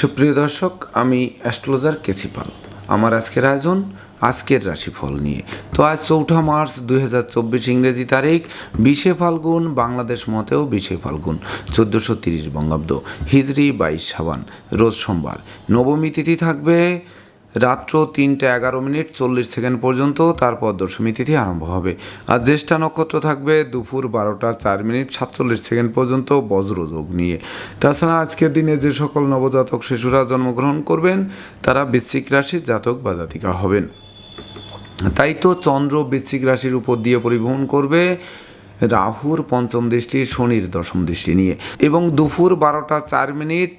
সুপ্রিয় দর্শক, আমি অ্যাস্ট্রোলজার কেসিপাল আমার আজকের আয়োজন আজকের রাশিফল নিয়ে। তো আজ চৌঠা মার্চ দুই হাজার চব্বিশ ইংরেজি তারিখ, বিশে ফাল্গুন, বাংলাদেশ মতেও বিশে ফাল্গুন, চোদ্দোশো তিরিশ বঙ্গাব্দ হিজরি বাইশ সাবান, রোজ সোমবার। নবমী তিথি থাকবে রাত্র তিনটা এগারো মিনিট চল্লিশ সেকেন্ড পর্যন্ত তারপর দশমী তিথি আরম্ভ হবে। আর জ্যেষ্ঠা নক্ষত্র থাকবে দুপুর বারোটা চার মিনিট সাতচল্লিশ সেকেন্ড পর্যন্ত বজ্রযোগ নিয়ে। তাছাড়া আজকের দিনে যে সকল নবজাতক শিশুরা জন্মগ্রহণ করবেন, তারা বৃশ্চিক রাশির জাতক বা জাতিকা হবেন। তাই তো চন্দ্র বৃশ্চিক রাশির উপর দিয়ে পরিবহন করবে রাহুর পঞ্চম দৃষ্টি, শনির দশম দৃষ্টি নিয়ে। এবং দুপুর বারোটা চার মিনিট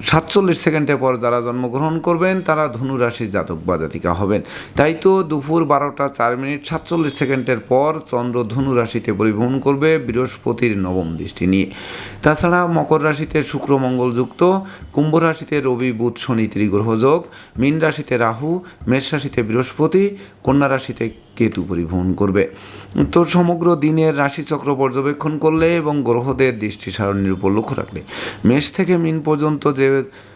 সাতচল্লিশ সেকেন্ডের পর যারা জন্মগ্রহণ করবেন, তারা ধনু রাশির জাতক বা জাতিকা হবেন। তাই তো দুপুর বারোটা চার মিনিট সাতচল্লিশ সেকেন্ডের পর চন্দ্র ধনু রাশিতে পরিবহন করবে বৃহস্পতির নবম দৃষ্টি নিয়ে। তাছাড়া মকর রাশিতে শুক্র মঙ্গল যুক্ত কুম্ভ রাশিতে রবি, বুধ, শনি ত্রিগ্রহযোগ মীন রাশিতে রাহু, মেষ রাশিতে বৃহস্পতি, কন্যা রাশিতে কেতু পরিবহন করবে। তো সমগ্র দিনের রাশিচক্র পর্যবেক্ষণ করলে এবং গ্রহদের দৃষ্টি সারণীর উপর লক্ষ্য রাখলে। মেষ থেকে মিন পর্যন্ত যে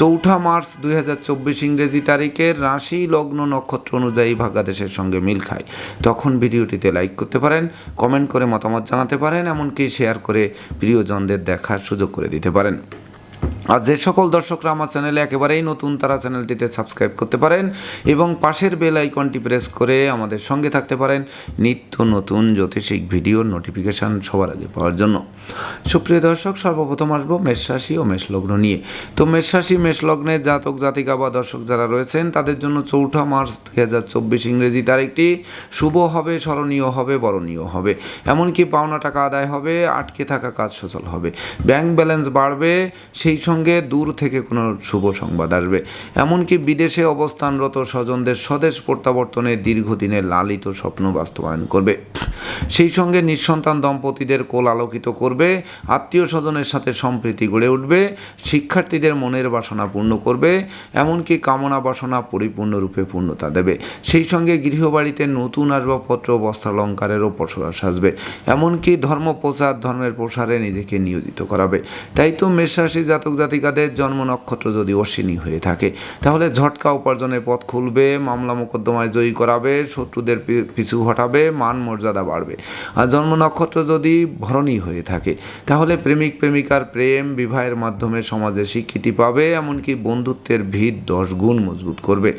চৌঠা মার্চ দুই হাজার চব্বিশ ইংরেজি তারিখের রাশি লগ্ন নক্ষত্র অনুযায়ী ভাগ্যাদেশের সঙ্গে মিল খায়। তখন ভিডিওটিতে লাইক করতে পারেন কমেন্ট করে মতামত জানাতে পারেন, এমনকি শেয়ার করে প্রিয়জনদের দেখার সুযোগ করে দিতে পারেন। আর যে সকল দর্শকরা আমার চ্যানেলে একেবারেই নতুন, তারা চ্যানেলটিতে সাবস্ক্রাইব করতে পারেন এবং পাশের বেল আইকনটি প্রেস করে আমাদের সঙ্গে থাকতে পারেন নিত্য নতুন জ্যোতিষিক ভিডিওর নোটিফিকেশান সবার আগে পাওয়ার জন্য। সুপ্রিয় দর্শক, সর্বপ্রথম আসব মেষ রাশি ও মেষলগ্ন নিয়ে। তো মেষ মেষলগ্নের জাতক, জাতিকা বা দর্শক যারা রয়েছেন, তাদের জন্য চৌঠা মার্চ দুই হাজার চব্বিশ ইংরেজি তারিখটি শুভ হবে, স্মরণীয় হবে, বরণীয় হবে। এমনকি পাওনা টাকা আদায় হবে, আটকে থাকা কাজ সচল হবে। ব্যাংক ব্যালেন্স বাড়বে, সেই সঙ্গে দূর থেকে কোনো শুভ সংবাদ আসবে। এমনকি বিদেশে অবস্থানরত স্বজনদের স্বদেশ প্রত্যাবর্তনে দীর্ঘদিনের লালিত স্বপ্ন বাস্তবায়ন করবে। সেই সঙ্গে নিঃসন্তান দম্পতিদের কোল আলোকিত করবে, আত্মীয় স্বজনের সাথে সম্প্রীতি গড়ে উঠবে, শিক্ষার্থীদের মনের বাসনা পূর্ণ করবে, এমনকি কামনা বাসনা পরিপূর্ণরূপে পূর্ণতা দেবে। সেই সঙ্গে গৃহবাড়িতে নতুন আসবাবপত্র বস্ত্রালঙ্কারেরও পসরা সাজবে এমনকি ধর্ম প্রচার ধর্মের প্রসারে নিজেকে নিয়োজিত করাবে। তাই তো মেষরাশি জাতক জাতিকাদের জন্ম নক্ষত্র যদি অশ্বিনী হয়ে থাকে, তাহলে ঝটকা উপার্জনের পথ খুলবে, মামলা মোকদ্দমায় জয়ী করাবে, শত্রুদের পিছু হটাবে, মান মর্যাদা বাড়বে। আর জন্ম নক্ষত্র যদি ভরণী হয়ে থাকে, তাহলে প্রেমিক প্রেমিকার প্রেম বিবাহের মাধ্যমে সমাজে স্বীকৃতি পাবে, এমনকি বন্ধুত্বের ভিত দশ গুণ মজবুত করবে।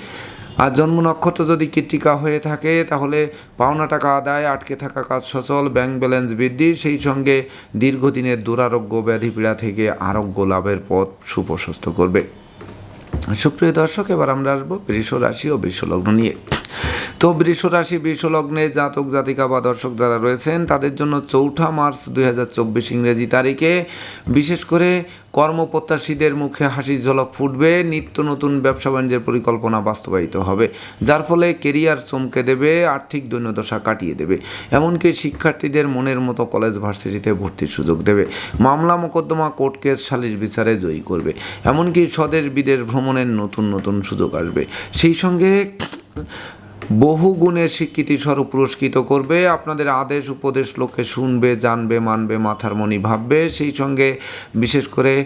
আর জন্ম নক্ষত্র যদি কৃত্তিকা হয়ে থাকে, তাহলে পাওনা টাকা আদায়, আটকে থাকা কাজ সচল ব্যাংক ব্যালেন্স বৃদ্ধি, সেই সঙ্গে দীর্ঘদিনের দুরারোগ্য ব্যাধি পীড়া থেকে আরোগ্য লাভের পথ সুপ্রশস্ত করবে। সুপ্রিয় দর্শক, এবার আমরা আসব বৃষ রাশি ও বিশ্বলগ্ন নিয়ে। তো বৃষ রাশি বৃষ লগ্নে জাতক, জাতিকা বা দর্শক যারা রয়েছেন, তাদের জন্য চৌঠা মার্চ দুই হাজার চব্বিশ ইংরেজি তারিখে বিশেষ করে কর্মপ্রত্যাশীদের মুখে হাসির ঝলক ফুটবে, নিত্য নতুন ব্যবসা বাণিজ্যের পরিকল্পনা বাস্তবায়িত হবে। যার ফলে কেরিয়ার চমকে দেবে, আর্থিক দৈন্যদশা কাটিয়ে দেবে। এমনকি শিক্ষার্থীদের মনের মতো কলেজ ভার্সিটিতে ভর্তির সুযোগ দেবে। মামলা মোকদ্দমা, কোর্ট কেস, সালিশ বিচারে জয়ী করবে। এমনকি স্বদেশ বিদেশ ভ্রমণের নতুন নতুন সুযোগ আসবে। সেই সঙ্গে বহু গুণের স্বীকৃতি স্বরূপ পুরস্কৃত করবে। আপনাদের আদেশ, উপদেশ, লোকে শুনবে, জানবে, মানবে, মাথার মনি ভাববে। সেই সঙ্গে বিশেষ করে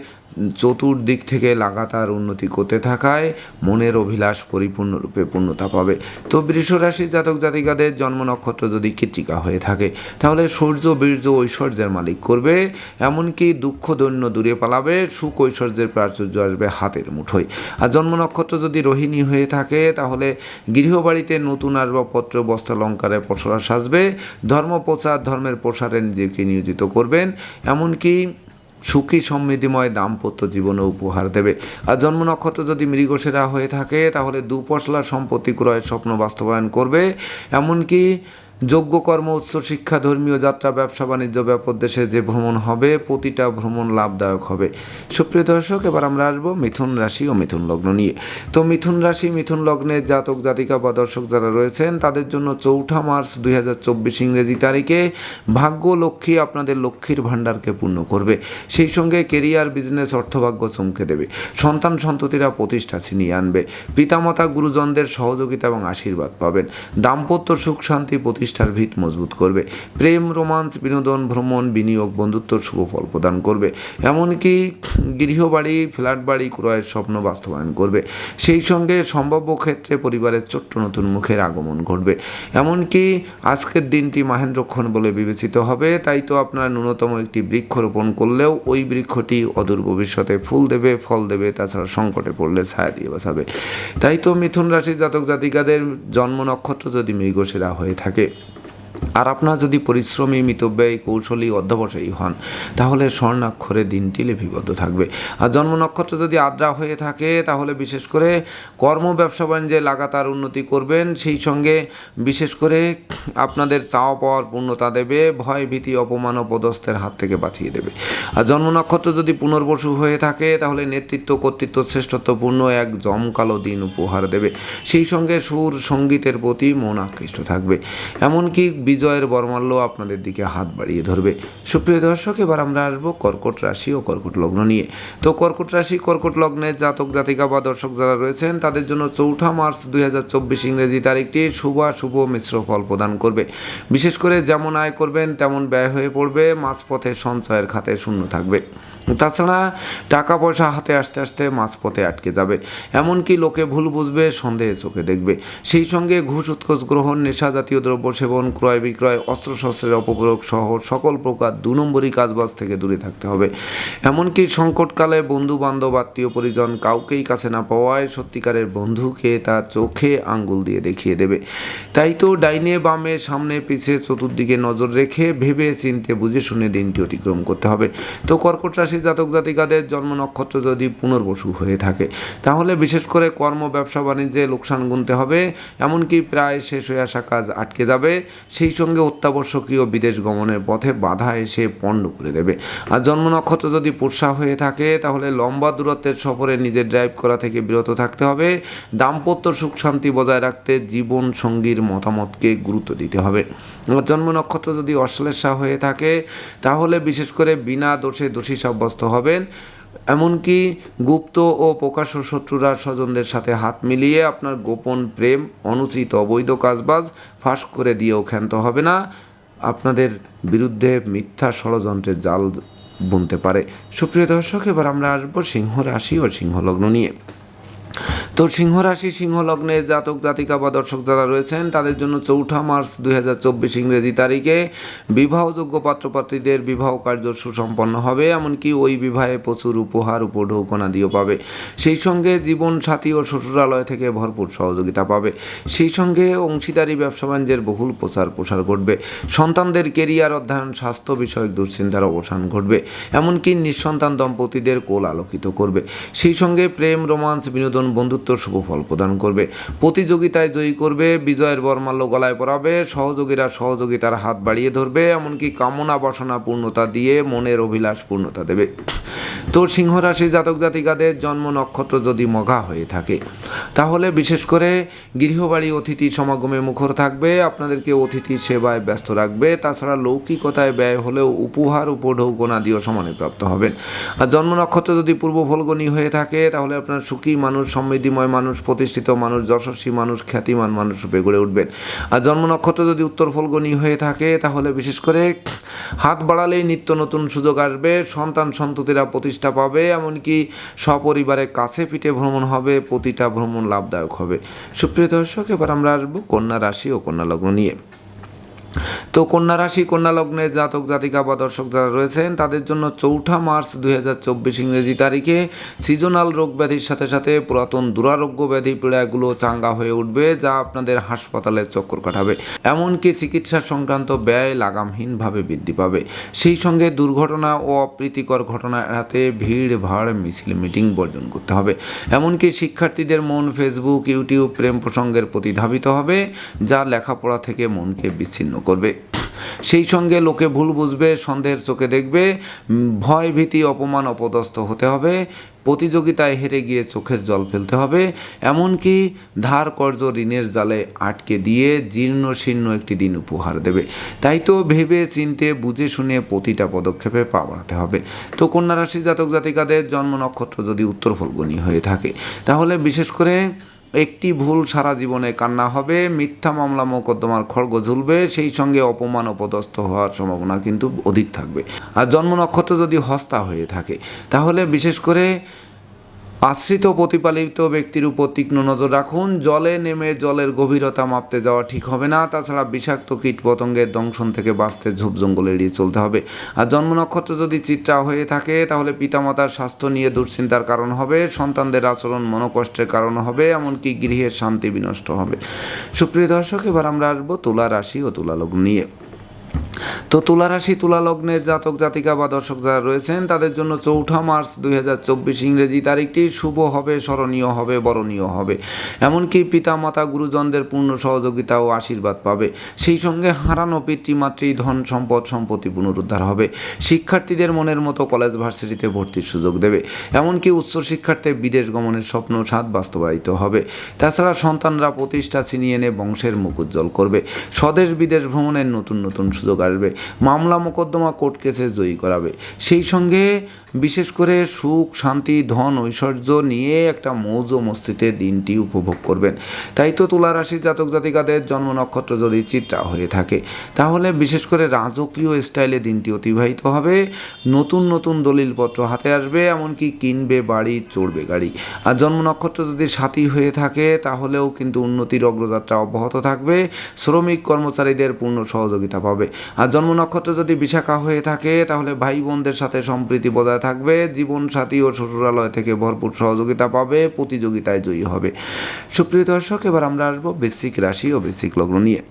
চতুর্দিক থেকে লাগাতার উন্নতি করতে থাকায় মনের অভিলাষ পরিপূর্ণরূপে পূর্ণতা পাবে। তো বৃষরাশি জাতক জাতিকাদের জন্ম নক্ষত্র যদি কৃত্রিকা হয়ে থাকে, তাহলে সূর্য, বীর্য, ঐশ্বর্যের মালিক করবে, এমনকি দুঃখ, দৈন্য দূরে পালাবে, সুখ, ঐশ্বর্যের প্রাচুর্য আসবে হাতের মুঠোয়। আর জন্ম নক্ষত্র যদি রোহিণী হয়ে থাকে, তাহলে গৃহবাড়িতে নতুন আসবাবপত্র বস্ত্রালঙ্কারে পসরা সাজবে ধর্ম প্রচার ধর্মের প্রসারে নিজেকে নিয়োজিত করবেন, এমনকি সুখী সমৃদ্ধিময় দাম্পত্য জীবনে উপহার দেবে। আর জন্ম নক্ষত্র যদি মৃগসেরা হয়ে থাকে, তাহলে দুপশলা সম্পত্তি ক্রয়ের স্বপ্ন বাস্তবায়ন করবে। এমনকি যোগ্য কর্ম উচ্চশিক্ষা ধর্মীয় যাত্রা, ব্যবসা, বাণিজ্য, ব্যাপক দেশে যে ভ্রমণ হবে, প্রতিটা ভ্রমণ লাভদায়ক হবে। সুপ্রিয় দর্শক, এবার আমরা আসব মিথুন রাশি ও মিথুন লগ্ন নিয়ে। তো মিথুন রাশি, মিথুন লগ্নের জাতক, জাতিকা বা দর্শক যারা রয়েছেন, তাদের জন্য চৌঠা মার্চ দুই হাজার চব্বিশ ইংরেজি তারিখে ভাগ্য লক্ষ্মী আপনাদের লক্ষ্মীর ভাণ্ডারকে পূর্ণ করবে। সেই সঙ্গে কেরিয়ার, বিজনেস, অর্থভাগ্য চমকে দেবে। সন্তান সন্ততিরা প্রতিষ্ঠা ছিনিয়ে আনবে। পিতামাতা, গুরুজনদের সহযোগিতা এবং আশীর্বাদ পাবেন। দাম্পত্য সুখ শান্তি প্রতিষ্ঠার ভিত মজবুত করবে। প্রেম, রোমান্স, বিনোদন, ভ্রমণ, বিনিয়োগ বন্ধুত্ব শুভ ফল প্রদান করবে। এমনকি গৃহবাড়ি ফ্ল্যাট বাড়ি ক্রয়ের স্বপ্ন বাস্তবায়ন করবে। সেই সঙ্গে সম্ভাব্য ক্ষেত্রে পরিবারের ছোট্ট নতুন মুখের আগমন ঘটবে। এমনকি আজকের দিনটি মাহেন্দ্রক্ষণ বলে বিবেচিত হবে। তাই তো আপনার ন্যূনতম একটি বৃক্ষ রোপণ করলেও ওই বৃক্ষটি অদূর ভবিষ্যতে ফুল দেবে, ফল দেবে, তাছাড়া সংকটে পড়লে ছায়া দিয়ে বাঁচাবে। তাই তো মিথুন রাশির জাতক জাতিকাদের জন্ম নক্ষত্র যদি মৃগশিরা হয়ে থাকে আর আপনার যদি পরিশ্রমী, মিতব্যয়ী, কৌশলী, অধ্যবসায়ী হন, তাহলে স্বর্ণাক্ষরে দিনটি লিপিবদ্ধ থাকবে। আর জন্ম নক্ষত্র যদি আদ্রা হয়ে থাকে, তাহলে বিশেষ করে কর্ম, ব্যবসা, বাণিজ্যে লাগাতার উন্নতি করবেন। সেই সঙ্গে বিশেষ করে আপনাদের চাওয়া পাওয়ার পূর্ণতা দেবে, ভয়, ভীতি, অপমান ও পদস্থের হাত থেকে বাঁচিয়ে দেবে। আর জন্ম নক্ষত্র যদি পুনর্বসু হয়ে থাকে, তাহলে নেতৃত্ব, কর্তৃত্ব শ্রেষ্ঠত্বপূর্ণ এক জমকালো দিন উপহার দেবে। সেই সঙ্গে সুর, সঙ্গীতের প্রতি মন আকৃষ্ট থাকবে। এমনকি বিজয়ের বর্মাল্য আপনাদের দিকে হাত বাড়িয়ে ধরবে। সুপ্রিয় দর্শক, এবার আমরা আসব কর্কট রাশি ও কর্কট লগ্ন নিয়ে। তো কর্কট রাশি, কর্কট লগ্নের জাতক, জাতিকা বা দর্শক যারা রয়েছেন, তাদের জন্য চৌঠা মার্চ দুই হাজার চব্বিশ ইংরেজি তারিখটি শুভ শুভ মিশ্র ফল প্রদান করবে। বিশেষ করে যেমন আয় করবেন, তেমন ব্যয় হয়ে পড়বে, মাঝপথে সঞ্চয়ের খাতে শূন্য থাকবে। তাছাড়া টাকা পয়সা হাতে আসতে আসতে মাঝপথে আটকে যাবে। এমনকি লোকে ভুল বুঝবে, সন্দেহে চোখে দেখবে। সেই সঙ্গে ঘুষ, উৎকোচ, গ্রহণ, নেশা জাতীয় দ্রব্য সেবন, ক্রয় বিক্রয়, অস্ত্রশস্ত্রের অপপ্রয়োগ সহ সকল প্রকার দু নম্বরই কাজবাজ থেকে দূরে থাকতে হবে। এমনকি সংকটকালে বন্ধু বান্ধব আত্মীয়, পরিজন কাউকেই কাছে না পাওয়ায় সত্যিকারের বন্ধুকে তার চোখে আঙ্গুল দিয়ে দেখিয়ে দেবে। তাই তো ডাইনে বামে সামনে পিছে চতুর্দিকে নজর রেখে ভেবে চিনতে বুঝে শুনে দিনটি অতিক্রম করতে হবে। তো কর্কট রাশি জাতক জাতিকাদের জন্ম নক্ষত্র যদি পুনর্বসু হয়ে থাকে, তাহলে বিশেষ করে কর্ম, ব্যবসা, বাণিজ্যে লোকসান গুনতে হবে, এমনকি প্রায় শেষ হয়ে আসা কাজ আটকে যাবে। সেই সঙ্গে অত্যাবশ্যকীয় বিদেশ গমনের পথে বাধা এসে পণ্ড করে দেবে। আর জন্ম নক্ষত্র যদি পোষা হয়ে থাকে, তাহলে লম্বা দূরত্বের সফরে নিজের ড্রাইভ করা থেকে বিরত থাকতে হবে। দাম্পত্য সুখ শান্তি বজায় রাখতে জীবন সঙ্গীর মতামতকে গুরুত্ব দিতে হবে। জন্ম নক্ষত্র যদি অশ্লেষা হয়ে থাকে, তাহলে বিশেষ করে বিনা দোষে দোষী সাব্যস্ত হবেন। এমনকি গুপ্ত ও প্রকাশ্য শত্রুরা স্বজনদের সাথে হাত মিলিয়ে আপনার গোপন প্রেম, অনুচিত অবৈধ কাজবাজ ফাঁস করে দিয়েও ক্ষান্ত হবে না। আপনাদের বিরুদ্ধে মিথ্যা ষড়যন্ত্রে জাল বুনতে পারে। সুপ্রিয় দর্শক, এবার আমরা আসব সিংহ রাশি ও সিংহলগ্ন নিয়ে। তো সিংহ রাশি সিংহ লগ্নে জাতক, জাতিকা বা দর্শক যারা রয়েছেন, তাদের জন্য চৌঠা মার্চ দুই হাজার চব্বিশ ইংরেজি তারিখে বিবাহযোগ্য পাত্রপাত্রীদের বিবাহ কার্য সুসম্পন্ন হবে, এমনকি ওই বিবাহে প্রচুর উপহার উপঢৌকনা দিয়েও পাবে। সেই সঙ্গে জীবন সাথী ও শ্বশুরালয় থেকে ভরপুর সহযোগিতা পাবে। সেই সঙ্গে অংশীদারি, ব্যবসা বাণিজ্যের বহুল প্রচার প্রসার ঘটবে। সন্তানদের কেরিয়ার অধ্যয়ন, স্বাস্থ্য বিষয়ক দুশ্চিন্তার অবসান ঘটবে, এমনকি নিঃসন্তান দম্পতিদের কোল আলোকিত করবে। সেই সঙ্গে প্রেম, রোমান্স, বিনোদন, বন্ধুত্ব শুভ ফল প্রদান করবে। প্রতিযোগিতায় জয়ী করবে, বিজয়ের বর্মাল্য গলায় পড়াবে সহযোগীরা সহযোগিতার হাত বাড়িয়ে ধরবে, এমনকি কামনা বাসনা পূর্ণতা দিয়ে মনের অভিলাষ পূর্ণতা দেবে। তো সিংহ রাশি জাতক জাতিকাদের জন্ম নক্ষত্র যদি মঘা হয়ে থাকে, তাহলে বিশেষ করে গৃহবাড়ি অতিথি সমাগমে মুখর থাকবে, আপনাদেরকে অতিথি সেবায় ব্যস্ত রাখবে, তাছাড়া লৌকিকতায় ব্যয় হলেও উপহার উপঢৌকনা দিয়েও সমানে প্রাপ্ত হবেন। আর জন্ম নক্ষত্র যদি পূর্ব ফলগণী হয়ে থাকে, তাহলে আপনার সুখী মানুষ, সমৃদ্ধিময় মানুষ, প্রতিষ্ঠিত মানুষ, যশস্বী মানুষ, খ্যাতিমান মানুষ রূপে গড়ে উঠবেন। আর জন্ম নক্ষত্র যদি উত্তর ফলগণী হয়ে থাকে, তাহলে বিশেষ করে হাত বাড়ালেই নিত্য নতুন সুযোগ আসবে, সন্তান সন্ততিরা প্রতিষ্ঠা পাবে, এমনকি সপরিবারে কাছে পিঠে ভ্রমণ হবে, প্রতিটা ভ্রমণ লাভদায়ক হবে। সুপ্রিয় দর্শক, এবার আমরা আসব কন্যা রাশি ও কন্যা লগ্ন নিয়ে। তো কন্যা রাশি, কন্যা লগ্নে জাতক, জাতিকা বা দর্শক যারা রয়েছেন, তাদের জন্য চৌঠা মার্চ দুই হাজার চব্বিশ ইংরেজি তারিখে সিজনাল রোগ ব্যাধির সাথে সাথে পুরাতন দুরারোগ্য ব্যাধি পীড়াগুলো চাঙ্গা হয়ে উঠবে, যা আপনাদের হাসপাতালে চক্কর কাটাবে। এমনকি চিকিৎসা সংক্রান্ত ব্যয় লাগামহীনভাবে বৃদ্ধি পাবে। সেই সঙ্গে দুর্ঘটনা ও অপ্রীতিকর ঘটনা এড়াতে ভিড়, ভাড়, মিছিল, মিটিং বর্জন করতে হবে। এমনকি শিক্ষার্থীদের মন ফেসবুক, ইউটিউব প্রেম প্রসঙ্গের প্রতি ধাবিত হবে, যা লেখাপড়া থেকে মনকে বিচ্ছিন্ন করবে। সেই সঙ্গে লোকে ভুল বুঝবে, সন্দেহের চোখে দেখবে ভয় ভীতি, অপমান, অপদস্থ হতে হবে, প্রতিযোগিতায় হেরে গিয়ে চোখের জল ফেলতে হবে, এমনকি ধার কর্জ ঋণের জালে আটকে দিয়ে জীর্ণ শীর্ণ একটি দিন উপহার দেবে। তাই তো ভেবে, চিনতে, বুঝে শুনে প্রতিটা পদক্ষেপে পা বাড়াতে হবে। তো কন্যা রাশি জাতক জাতিকাদের জন্ম নক্ষত্র যদি উত্তর ফলগুনি হয়ে থাকে, তাহলে বিশেষ করে একটি ভুল সারা জীবনে কান্না হবে, মিথ্যা মামলা মোকদ্দমার খড়গ ঝুলবে, সেই সঙ্গে অপমান অপদস্থ হওয়ার সম্ভাবনা কিন্তু অধিক থাকবে। আর জন্ম নক্ষত্র যদি হস্তা হয়ে থাকে, তাহলে বিশেষ করে আশ্রিত প্রতিপালিত ব্যক্তির উপর তীক্ষ্ণ নজর রাখুন। জলে নেমে জলের গভীরতা মাপতে যাওয়া ঠিক হবে না। তাছাড়া বিষাক্ত কীট পতঙ্গের দংশন থেকে বাঁচতে ঝোপ জঙ্গল এড়িয়ে চলতে হবে। আর জন্ম নক্ষত্র যদি চিত্রা হয়ে থাকে, তাহলে পিতামাতার স্বাস্থ্য নিয়ে দুশ্চিন্তার কারণ হবে, সন্তানদের আচরণ মনোকষ্টের কারণ হবে, এমনকি গৃহের শান্তি বিনষ্ট হবে। সুপ্রিয় দর্শক, এবার আমরা আসব তুলা রাশি ও তুলা লগ্ন নিয়ে। তো তুলা রাশি তুলা লগ্নের জাতক, জাতিকা বা দর্শক যারা রয়েছেন, তাদের জন্য চৌঠা মার্চ দুই হাজার চব্বিশ ইংরেজি তারিখটি শুভ হবে, স্মরণীয় হবে, বরণীয় হবে। এমনকি পিতা মাতা গুরুজনদের পূর্ণ সহযোগিতা ও আশীর্বাদ পাবে। সেই সঙ্গে হারানো পিতৃমাতৃ, ধন সম্পদ, সম্পত্তি পুনরুদ্ধার হবে। শিক্ষার্থীদের মনের মতো কলেজ ভার্সিটিতে ভর্তির সুযোগ দেবে। এমনকি উচ্চশিক্ষার্থে বিদেশ গমনের স্বপ্ন সাত বাস্তবায়িত হবে। তাছাড়া সন্তানরা প্রতিষ্ঠা ছিনিয়ে এনে বংশের মুখ উজ্জ্বল করবে। স্বদেশ বিদেশ ভ্রমণের নতুন নতুন সুযোগ আসবে মামলা মোকদ্দমা কোর্ট কেসে জয়ী করাবে। সেই সঙ্গে বিশেষ করে সুখ, শান্তি, ধন, ঐশ্বর্য নিয়ে একটা মৌজ মস্তিতে দিনটি উপভোগ করবেন। তাই তো তুলা রাশির জাতক জাতিকাদের জন্ম নক্ষত্র যদি চিত্রা হয়ে থাকে, তাহলে বিশেষ করে রাজকীয় স্টাইলে দিনটি অতিবাহিত হবে। নতুন নতুন দলিলপত্র হাতে আসবে, এমনকি কিনবে বাড়ি, চড়বে গাড়ি। আর জন্ম নক্ষত্র যদি সাথী হয়ে থাকে, তাহলেও কিন্তু উন্নতির অগ্রযাত্রা অব্যাহত থাকবে, শ্রমিক কর্মচারীদের পূর্ণ সহযোগিতা পাবে। আর জন্ম নক্ষত্র যদি বিশাখা হয়ে থাকে, তাহলে ভাই বোনদের সাথে সম্প্রীতি বজায় থাকবে জীবন সাথী ও শ্বশুরালয় থেকে ভরপুর সহযোগিতা পাবে, প্রতিযোগিতায় জয়ী হবে। সুপ্রিয় দর্শক, এবার আমরা আসব বৃশ্চিক রাশি ও বৃশ্চিক লগ্ন নিয়ে।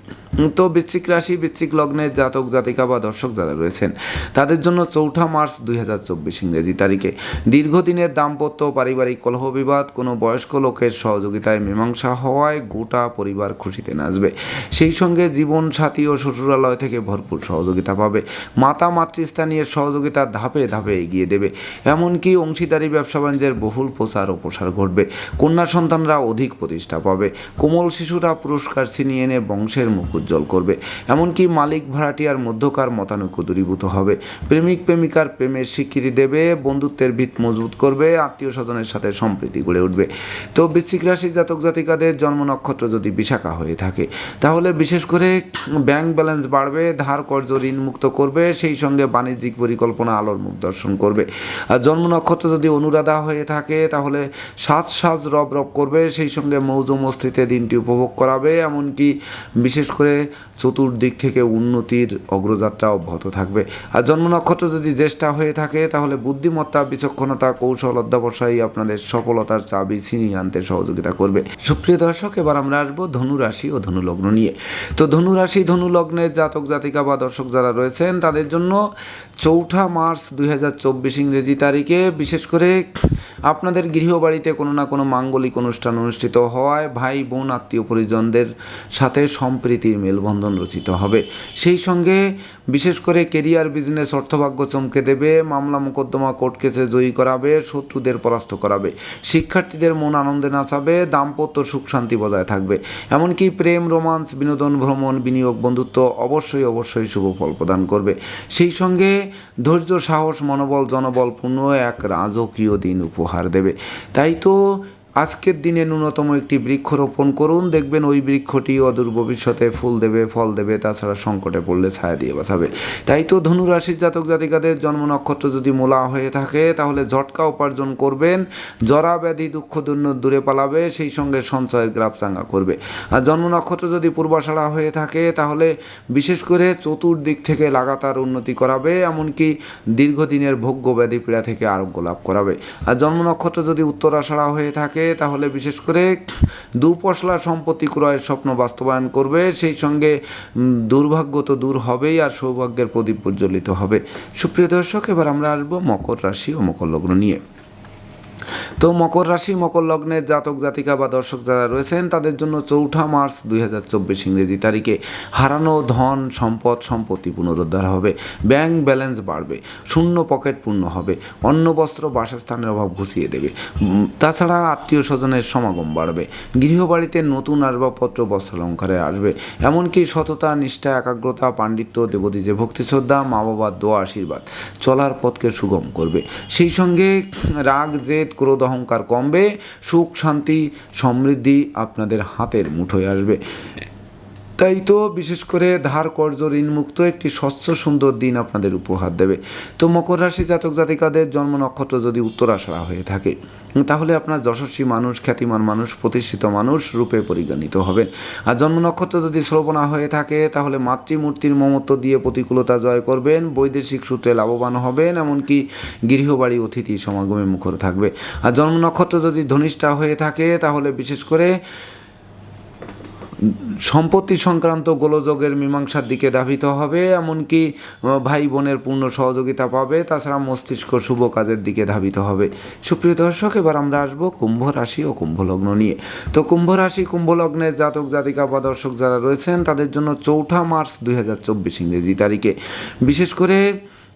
তো বৃশ্চিক রাশি, বৃশ্চিক লগ্নের জাতক, জাতিকা বা দর্শক যারা রয়েছেন, তাদের জন্য চৌঠা মার্চ দুই হাজার চব্বিশ ইংরেজি তারিখে। দীর্ঘদিনের দাম্পত্য পারিবারিক কলহ বিবাদ, কোনো বয়স্ক লোকের সহযোগিতায় মীমাংসা হওয়ায় গোটা পরিবার খুশিতে নাচবে। সেই সঙ্গে জীবন সাথী ও শ্বশুরালয় থেকে ভরপুর সহযোগিতা পাবে। মাতা মাতৃস্থানীয় সহযোগিতা ধাপে ধাপে এগিয়ে দেবে। এমনকি অংশীদারি ব্যবসা বাণিজ্যের বহুল প্রচার ও প্রসার ঘটবে। কন্যা সন্তানরা অধিক প্রতিষ্ঠা পাবে। কোমল শিশুরা পুরস্কার ছিনিয়ে এনে বংশের মুখ উজ্জ্বল করবে। এমনকি মালিক ভাড়াটিয়ার মধ্যকার মতানৈক্য দূরীভূত হবে। প্রেমিক প্রেমিকার প্রেমের স্বীকৃতি দেবে, বন্ধুত্বের ভিত মজবুত করবে, আত্মীয় স্বজনের সাথে সম্প্রীতি গড়ে উঠবে। তো বৃশ্চিক রাশি জাতক জাতিকাদের জন্ম নক্ষত্র যদি বিশাখা হয়ে থাকে, তাহলে বিশেষ করে ব্যাংক ব্যালেন্স বাড়বে, ধার কর্জ ঋণ মুক্ত করবে, সেই সঙ্গে বাণিজ্যিক পরিকল্পনা আলোর মুখ দর্শন করবে। আর জন্ম নক্ষত্র যদি অনুরাধা হয়ে থাকে, তাহলে সাজ সাজ রব রব করবে, সেই সঙ্গে মৌজ মস্তিতে দিনটি উপভোগ করাবে। এমনকি বিশেষ করে চতুর্দিক থেকে উন্নতির অগ্রযাত্রা অব্যাহত থাকবে। আর জন্ম নক্ষত্র যদি জ্যেষ্ঠা হয়ে থাকে, তাহলে বুদ্ধিমত্তা, বিচক্ষণতা, কৌশল, অধ্যাবসায়ী আপনাদের সফলতার চাবি ছিনিয়ে আনতে সহযোগিতা করবে। সুপ্রিয় দর্শক, এবার আমরা আসব ধনু রাশি ও ধনুলগ্ন নিয়ে। তো ধনুরাশি, ধনুলগ্নের জাতক জাতিকা বা দর্শক যারা রয়েছেন, তাদের জন্য চৌঠা মার্চ দুই ইংরেজি তারিখে, বিশেষ করে আপনাদের গৃহবাড়িতে কোনো না কোনো মাঙ্গলিক অনুষ্ঠান অনুষ্ঠিত হওয়ায় ভাই, বোন, আত্মীয় পরিজনদের সাথে সম্প্রীতির মেলবন্ধন রচিত হবে। সেই সঙ্গে বিশেষ করে কেরিয়ার বিজনেস অর্থভাগ্য চমকে দেবে, মামলা মোকদ্দমা কোর্ট কেসে জয়ী করাবে, শত্রুদের পরাস্ত করাবে, শিক্ষার্থীদের মন আনন্দে নাচাবে, দাম্পত্য সুখ শান্তি বজায় থাকবে। এমনকি প্রেম, রোমান্স, বিনোদন, ভ্রমণ, বিনিয়োগ, বন্ধুত্ব অবশ্যই অবশ্যই শুভ ফল প্রদান করবে। সেই সঙ্গে ধৈর্য, সাহস, মনোবল জনবলপূর্ণ এক রাজকীয় দিন উপহার দেবে। তাই তো আজকের দিনে ন্যূনতম একটি বৃক্ষ রোপণ করুন। দেখবেন ওই বৃক্ষটি অদূর ভবিষ্যতে ফুল দেবে, ফল দেবে, তাছাড়া সংকটে পড়লে ছায়া দিয়ে বাঁচাবে। তাই তো ধনুরাশির জাতক জাতিকাদের জন্ম নক্ষত্র যদি মোলা হয়ে থাকে, তাহলে ঝটকা উপার্জন করবেন। জরা ব্যাধি দুঃখ দুর্ন দূরে পালাবে, সেই সঙ্গে সঞ্চয়ের গ্রাফ চাঙ্গা করবে। আর জন্ম নক্ষত্র যদি পূর্বাষাঢ়া হয়ে থাকে, তাহলে বিশেষ করে চতুর্দিক থেকে লাগাতার উন্নতি করাবে, এমনকি দীর্ঘদিনের ভোগ্য ব্যাধি পীড়া থেকে আরোগ্য লাভ করাবে। আর জন্ম নক্ষত্র যদি উত্তরাষাঢ়া হয়ে থাকে তাহলে বিশেষ করে দুপশলা সম্পত্তি ক্রয়ের স্বপ্ন বাস্তবায়ন করবে, সেই সঙ্গে দুর্ভাগ্য তো দূর হবেই আর সৌভাগ্যের প্রদীপ প্রজ্বলিত হবে। সুপ্রিয় দর্শক, এবার আমরা আসব মকর রাশি ও মকর লগ্ন নিয়ে। তো মকর রাশি, মকর লগ্নের জাতক, জাতিকা বা দর্শক যারা রয়েছেন, তাদের জন্য চৌঠা মার্চ দুই হাজার চব্বিশ ইংরেজি তারিখে হারানো ধন, সম্পদ, সম্পত্তি পুনরুদ্ধার হবে। ব্যাংক ব্যালেন্স বাড়বে, শূন্য পকেট পূর্ণ হবে, অন্ন, বস্ত্র, বাসস্থানের অভাব ঘুষিয়ে দেবে। তাছাড়া আত্মীয় স্বজনের সমাগম বাড়বে, গৃহবাড়িতে নতুন আসবাবপত্র, বস্ত্রালঙ্কারে আসবে, এমনকি সততা, নিষ্ঠা, একাগ্রতা, পাণ্ডিত্য, দেবদীজে ভক্তি শ্রদ্ধা মা বাবার দোয়া, আশীর্বাদ চলার পথকে সুগম করবে। সেই সঙ্গে রাগ, জেদ, ক্রোধ অহংকার কমবে সুখ শান্তি সমৃদ্ধি আপনাদের হাতের মুঠোয় আসবে। তাই তো বিশেষ করে ধার কর্জ ঋণমুক্ত একটি স্বচ্ছ সুন্দর দিন আপনাদের উপহার দেবে। তো মকর রাশি জাতক জাতিকাদের জন্ম নক্ষত্র যদি উত্তরাষাঢ়া হয়ে থাকে, তাহলে আপনার যশস্বী মানুষ, খ্যাতিমান মানুষ, প্রতিষ্ঠিত মানুষ রূপে পরিগণিত হবেন। আর জন্ম নক্ষত্র যদি শ্রবণা হয়ে থাকে, তাহলে মাতৃমূর্তির মমত্ব দিয়ে প্রতিকূলতা জয় করবেন, বৈদেশিক সূত্রে লাভবান হবেন, এমনকি গৃহবাড়ি অতিথি সমাগমে মুখর থাকবে। আর জন্ম নক্ষত্র যদি ধনিষ্ঠা হয়ে থাকে, তাহলে বিশেষ করে সম্পত্তি সংক্রান্ত গোলযোগের মীমাংসার দিকে ধাবিত হবে, এমনকি ভাই বোনের পূর্ণ সহযোগিতা পাবে, তাছাড়া মস্তিষ্ক শুভ কাজের দিকে ধাবিত হবে। সুপ্রিয় দর্শক, এবার আমরা আসব কুম্ভ রাশি ও কুম্ভ লগ্ন নিয়ে। তো কুম্ভ রাশি কুম্ভ লগ্নের জাতক, জাতিকা বা দর্শক যারা রয়েছেন, তাদের জন্য চৌঠা মার্চ দুই ইংরেজি তারিখে। বিশেষ করে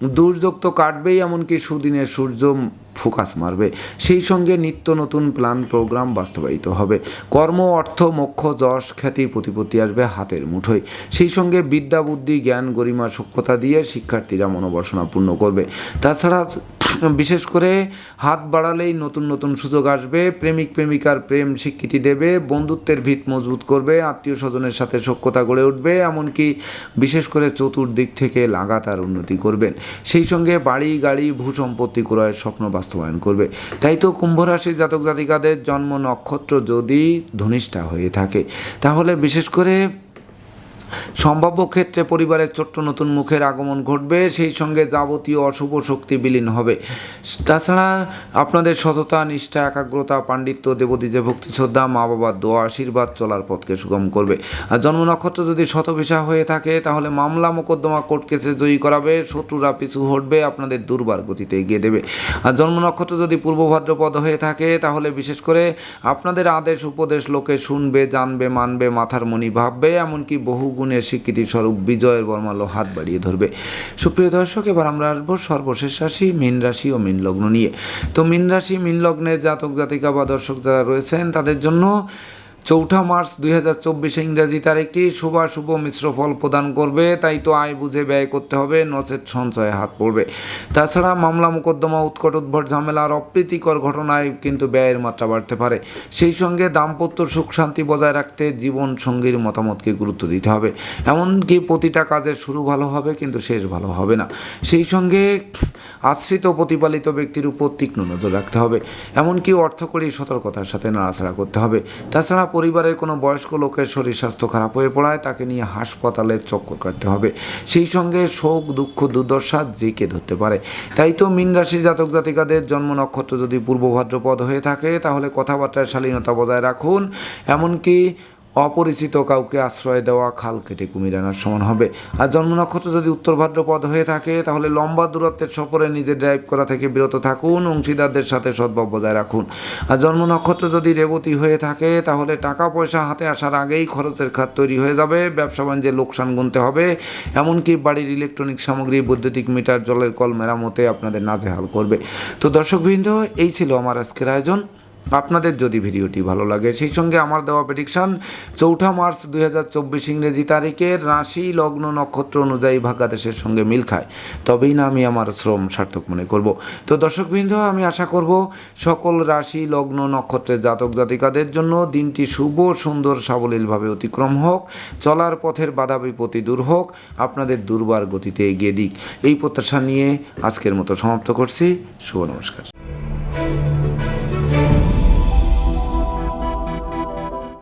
দুর্যোগ তো কাটবেই, এমনকি সুদিনের সূর্য ফোকাস মারবে। সেই সঙ্গে নিত্য নতুন প্ল্যান প্রোগ্রাম বাস্তবায়িত হবে। কর্ম, অর্থ, মোক্ষ, যশ, খ্যাতি, প্রতিপত্তি আসবে হাতের মুঠোয়। সেই সঙ্গে বিদ্যা, বুদ্ধি, জ্ঞান, গরিমা, সূক্ষ্মতা দিয়ে শিক্ষার্থীরা মনোবাসনা পূর্ণ করবে। তাছাড়া বিশেষ করে হাত বাড়ালেই নতুন নতুন সুযোগ আসবে, প্রেমিক প্রেমিকার প্রেম স্বীকৃতি দেবে, বন্ধুত্বের ভিত মজবুত করবে, আত্মীয় স্বজনের সাথে সখ্যতা গড়ে উঠবে, এমনকি বিশেষ করে চতুর্দিক থেকে লাগাতার উন্নতি করবেন। সেই সঙ্গে বাড়ি, গাড়ি, ভূ সম্পত্তি ক্রয়ের স্বপ্ন বাস্তবায়ন করবে। তাই তো কুম্ভ রাশির জাতক জাতিকাদের জন্ম নক্ষত্র যদি ধনিষ্ঠা হয়ে থাকে, তাহলে বিশেষ করে সম্ভাব্য ক্ষেত্রে পরিবারের ছোট্ট নতুন মুখের আগমন ঘটবে, সেই সঙ্গে যাবতীয় অশুভ শক্তি বিলীন হবে। তাছাড়া আপনাদের সততা, নিষ্ঠা, একাগ্রতা, পাণ্ডিত্য, দেবদীজে ভক্তি, শ্রদ্ধা মা বাবার দোয়া, আশীর্বাদ চলার পথকে সুগম করবে। আর জন্ম নক্ষত্র যদি শতভিসা হয়ে থাকে, তাহলে মামলা মোকদ্দমা কোর্ট কেসে জয়ী করাবে, শত্রুরা পিছু হটবে, আপনাদের দুর্বার গতিতে এগিয়ে দেবে। আর জন্ম নক্ষত্র যদি পূর্ব ভাদ্রপদ হয়ে থাকে, তাহলে বিশেষ করে আপনাদের আদেশ, উপদেশ, লোকে শুনবে, জানবে, মানবে, মাথার মনি ভাববে, এমনকি বহু গুণের স্বীকৃতি স্বরূপ বিজয়ের বর্মালো হাত বাড়িয়ে ধরবে। সুপ্রিয় দর্শক, এবার আমরা আসব সর্বশেষ রাশি, মীন রাশি ও মীন লগ্ন নিয়ে। তো মীন রাশি, মীন লগ্নের জাতক জাতিকা বা দর্শক যারা রয়েছেন, তাদের জন্য চৌঠা মার্চ দুই হাজার চব্বিশে ইংরাজি তারিখটি শুভাশুভ মিশ্র ফল প্রদান করবে, তাই তো আয় বুঝে ব্যয় করতে হবে নচেত সঞ্চয়ে হাত পড়বে। তাছাড়া মামলা মোকদ্দমা, উৎকট উদ্ভট ঝামেলা আর অপ্রীতিকর ঘটনায় কিন্তু ব্যয়ের মাত্রা বাড়তে পারে। সেই সঙ্গে দাম্পত্য সুখ শান্তি বজায় রাখতে জীবন সঙ্গীর মতামতকে গুরুত্ব দিতে হবে। এমনকি প্রতিটা কাজের শুরু ভালো হবে, কিন্তু শেষ ভালো হবে না। সেই সঙ্গে আশ্রিত প্রতিপালিত ব্যক্তির উপর তীক্ষ্ণ নজর রাখতে হবে। এমনকি অর্থকরী সতর্কতার সাথে নাড়াচাড়া করতে হবে। তাছাড়া পরিবারের কোনো বয়স্ক লোকের শরীর স্বাস্থ্য খারাপ হয়ে পড়ায় তাকে নিয়ে হাসপাতালে চক্কর কাটতে হবে। সেই সঙ্গে শোক, দুঃখ, দুর্দশা জেকে ধরতে পারে। তাই তো মীন রাশি জাতক জাতিকাদের জন্ম নক্ষত্র যদি পূর্ব ভাদ্রপদ হয়ে থাকে, তাহলে কথাবার্তায় শালীনতা বজায় রাখুন। এমনকি অপরিচিত কাউকে আশ্রয় দেওয়া, খাল কেটে কুমির আনার সমান হবে। আর জন্ম নক্ষত্র যদি উত্তর ভাদ্রপদ হয়ে থাকে, তাহলে লম্বা দূরত্বের সফরে নিজে ড্রাইভ করা থেকে বিরত থাকুন, অংশীদারদের সাথে সদ্ভাব বজায় রাখুন। আর জন্ম নক্ষত্র যদি রেবতী হয়ে থাকে, তাহলে টাকা পয়সা হাতে আসার আগেই খরচের খাত তৈরি হয়ে যাবে, ব্যবসা বাণিজ্যে লোকসান গুনতে হবে। এমনকি বাড়ির ইলেকট্রনিক সামগ্রী, বৈদ্যুতিক মিটার জলের কল মেরামতে আপনাদের নাজেহাল করবে। তো দর্শকবৃন্দ, এই ছিল আমার আজকের আয়োজন। আপনাদের যদি ভিডিওটি ভালো লাগে, সেই সঙ্গে আমার দেওয়া প্রেডিকশান চৌঠা মার্চ দুই হাজার চব্বিশ ইংরেজি তারিখের রাশি লগ্ন নক্ষত্র অনুযায়ী ভাগ্যাদেশের সঙ্গে মিল খায়। তবেই না আমি আমার শ্রম সার্থক মনে করব। তো দর্শকবৃন্দ, আমি আশা করব সকল রাশি লগ্ন নক্ষত্রের জাতক জাতিকাদের জন্য দিনটি শুভ, সুন্দর, সাবলীলভাবে অতিক্রম হোক, চলার পথের বাধা বিপত্তি দূর হোক, আপনাদের দুর্বার গতিতে এগিয়ে দিক। এই প্রত্যাশা নিয়ে আজকের মতো সমাপ্ত করছি। শুভ নমস্কার।